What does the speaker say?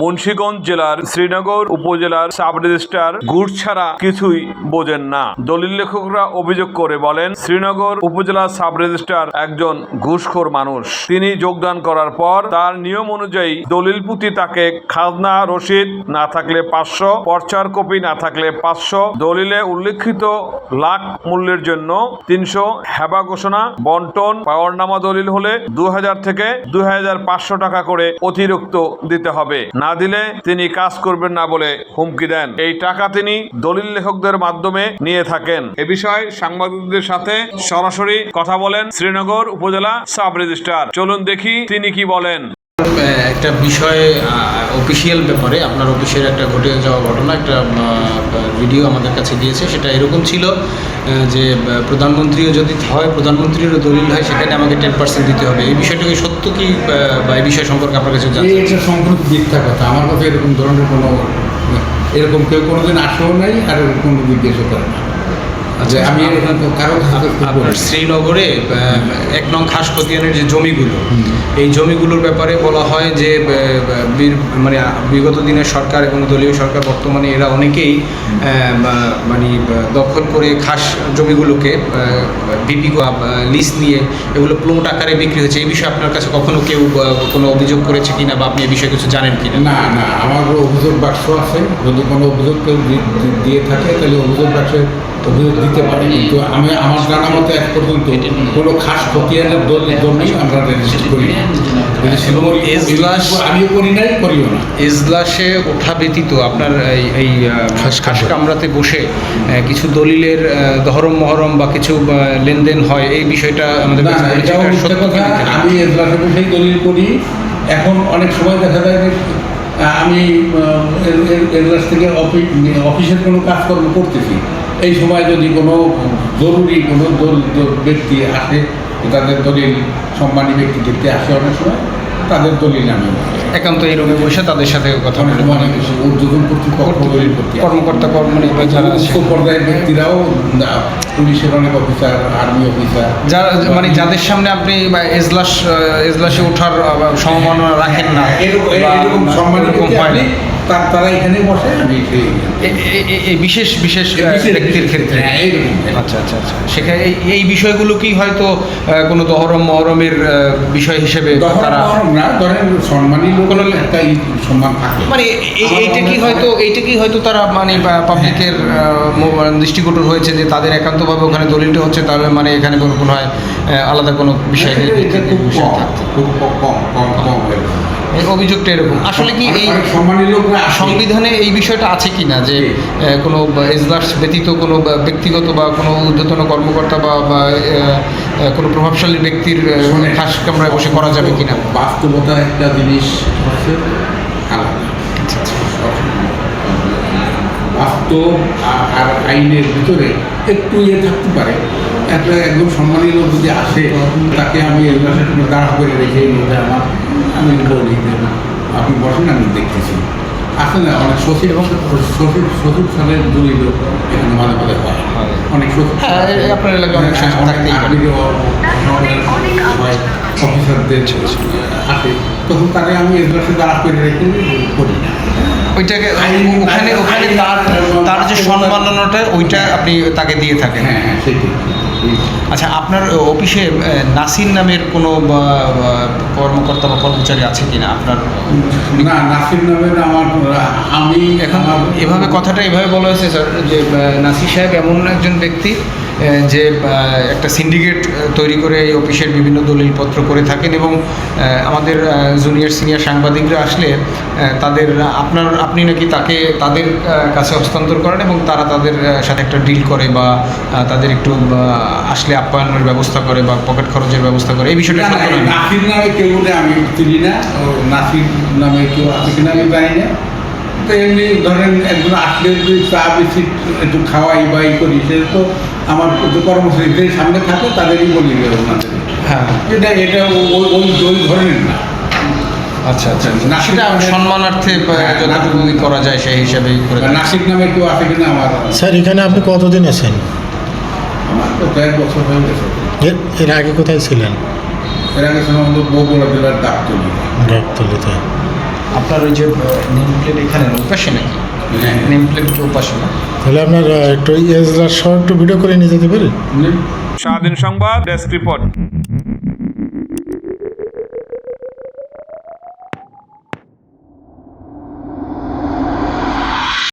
মুন্সিগঞ্জ জেলার শ্রীনগর উপজেলার sub registrar ঘুষ ছাড়া কিছুই বোঝেন না। দলিল লেখকরা অভিযোগ করে বলেন, শ্রীনগর উপজেলা সাব রেজিস্ট্রার একজন ঘুষখোর মানুষ। তিনি যোগদান করার পর তার নিয়ম অনুযায়ী দলিল পুঁতি তাকে খাজনা রসিদ না থাকলে পাঁচশো, পর্চার কপি না থাকলে পাঁচশো, দলিলে উল্লেখিত লাখ মূল্যের জন্য তিনশো হেবা ঘোষণা, বন্টন, পাওয়ারনামা দলিল হলে দু হাজার থেকে দুই হাজার পাঁচশো টাকা করে অতিরিক্ত দিতে হবে। না দিলে তিনি কাজ করবেন না বলে হুমকি দেন। এই টাকা তিনি দলিল লেখকদের মাধ্যমে নিয়ে থাকেন। এ বিষয়ে সাংবাদিকদের সাথে সরাসরি কথা বলেন শ্রীনগর উপজেলা সাব রেজিস্ট্রার। চলুন দেখি তিনি কি বলেন। একটা বিষয়ে অফিসিয়াল ব্যাপারে আপনার অফিসের একটা ঘটে যাওয়া ঘটনা একটা ভিডিও আমাদের কাছে দিয়েছে সেটা এরকম ছিল যে প্রধানমন্ত্রীও যদি হয় প্রধানমন্ত্রীরও দলিল হয় সেখানে আমাকে টেন পার্সেন্ট দিতে হবে। এই বিষয়টাকে সত্য কি বা এই বিষয় সম্পর্কে আপনার কাছে জানি এটা সম্পূর্ণ মিথ্যা কথা। আমার কাছে এরকম ধরনের কোনো এরকম কেউ কোনোদিন আসেও নাই আর এরকম কোনো জিজ্ঞেসও করে না। যে আমি এরকম কারও আপনার শ্রীনগরে এক নং খাস খতিয়ানের যে জমিগুলো এই জমিগুলোর ব্যাপারে বলা হয় যে মানে বিগত দিনের সরকার এবং দলীয় সরকার বর্তমানে এরা অনেকেই মানে দখল করে খাস জমিগুলোকে বিপি লিস্ট নিয়ে এগুলো প্লট আকারে বিক্রি হচ্ছে। এই বিষয়ে আপনার কাছে কখনো কেউ কোনো অভিযোগ করেছে কিনা বা আপনি এই বিষয়ে কিছু জানেন কিনা? না না আমার অভিযোগ বাক্স আছে। যদি কোনো অভিযোগ কেউ দিয়ে থাকে তাহলে অভিযোগ বাক্সে অভিযোগ দিতে পারে কিন্তু আমি আমার জানা মতো এক পর্যন্ত কোনো খাস খতিয়ানের দল আমরা রেজিস্ট্রি করি না। রেজিস্ট্রি করি এজলাস- আমিও করি নাই করিও না। এজলাসে ওঠা ব্যতীত আপনার এই খাস কামরাতে বসে কিছু দলিলের দহরম মহরম বা কিছু লেনদেন হয় এই বিষয়টা আমাদের? আমি এজলাসে বসেই দলিল করি। এখন অনেক সময় দেখা যায় আমি এজলাস থেকে অফিসের কোনো কাজকর্ম করতেছি। এই সময় যদি কোনো জরুরি কোনো ব্যক্তি আসে তাদের দলিল সম্মানী ব্যক্তি দেখতে আসে অনেক সময় তাদের দলিল আমি একান্ত এই রুমে বসে তাদের সাথে কথা বলে অনেক উদ্যোগন কর্তৃপক্ষ। কর্মকর্তা কর্মী যারা পর্যায়ের ব্যক্তিরাও পুলিশের অনেক অফিসার আর্মি অফিসার যারা মানে যাদের সামনে আপনি এজলাস এজলাসে ওঠার সম্ভাবনা রাখেন না এরকম বা এরকম হয় না। তার তারা এখানে বসে? আমি এই বিশেষ বিশেষ ব্যক্তির ক্ষেত্রে। হ্যাঁ, আচ্ছা আচ্ছা আচ্ছা। সেখানে এই- বিষয়গুলো কি হয়তো কোনো দহরম মহরমের বিষয় হিসেবে তারা না ধরেন সম্মানী কোনো- একটা সম্মান থাকে। মানে এই- এইটা কি হয়তো এইটা কি হয়তো তারা মানে পাবলিকের দৃষ্টিকটুর হয়েছে যে তাদের একান্তভাবে ওখানে দলিলটা হচ্ছে তাহলে মানে এখানে কোনো কোনো হয় আহ, আলাদা কোনো বিষয় এটা খুব বিষয় কম খুব কম কম কম কম এরকম। এই অভিযোগটা এরকম। আসলে কি এই সংবিধানে এই বিষয়টা আছে কি না যে কোনো এজলাস ব্যতীত কোনো ব্যক্তিগত বা কোনো ঊর্ধ্বতন কর্মকর্তা বা কোনো প্রভাবশালী ব্যক্তির খাস কামরায় বসে করা যাবে কিনা? বাস্তবতা একটা জিনিস বাস্তব আর- আইনের ভিতরে একটু ইয়ে থাকতে পারে। একটা একদম সম্মানী লোক যদি আসে তাকে আমি এগুলোর সাথে দাঁড়া করে রেখে নিতে আমার আমি বলি আপনি বসেন আমি দেখতেছি। আসলে অনেক সচিব সচিব সচিব সালের দুই লোক এখানে মাঝে মাঝে হয়। অনেক সচিব হ্যাঁ, আপনার এলাকায় অনেক। আপনি অফিসারদের আসে তখন তাকে আমি এগুলোর দাঁড়া করে রেখে করি ওইটাকে ওখানে ওখানে তার তার যে সম্মাননাটা ওইটা আপনি তাকে দিয়ে থাকেন। হ্যাঁ হ্যাঁ সেটাই। আচ্ছা আপনার অফিসে নাসির নামের কোনো কর্মকর্তা বা কর্মচারী আছে কিনা আপনার? না নাসির নামের আমার আমি এখন এভাবে কথাটা এভাবে বলা হয়েছে স্যার যে নাসির সাহেব এমন একজন ব্যক্তি যে একটা সিন্ডিকেট তৈরি করে এই অফিসের বিভিন্ন দলিলপত্র করে থাকেন এবং আমাদের জুনিয়র সিনিয়র সাংবাদিকরা আসলে তাদের আপনার আপনি নাকি তাকে তাদের কাছে হস্তান্তর করেন এবং তারা তাদের সাথে একটা ডিল করে বা তাদের একটু আসলে আপ্যায়নের ব্যবস্থা করে বা পকেট খরচের ব্যবস্থা করে এই বিষয়টা না, না, সত্য এই নয়। নাসির নামে কেউ আমি না ও নাসির নামে কেউ কিনা আমি জানি না তো এমনি ধরেন একজন আসলে যদি চা বিস্কিট একটু খাওয়াই বা ই করি সে তো আমার যে কর্মচারীদের সামনে থাকে তাদেরই বলি ওনাদের। হ্যাঁ। এটা এটা ওই ওই ওই ধরনের না। আচ্ছা আচ্ছা। সম্মানার্থে হ্যাঁ, যতটুকু করা যায় সেই হিসাবেই করে নাসিক নামে কেউ আছে কিনা আমার স্যার এখানে আপনি কতদিন আছেন? আমার তো কয়েক বছর হয়ে গেছে। এর আগে কোথায় ছিলেন? এর আগে বগুড়া জেলার আপনার ওই যে নেম প্লেট এখানে ওপাশে নাকি হ্যাঁ নেম প্লেট ওপাশে না তাহলে আপনার একটু এজলার শর্ট একটু ভিডিও করে নিয়ে যেতে পারি মানে স্বাধীন সংবাদ ডেস্ক রিপোর্ট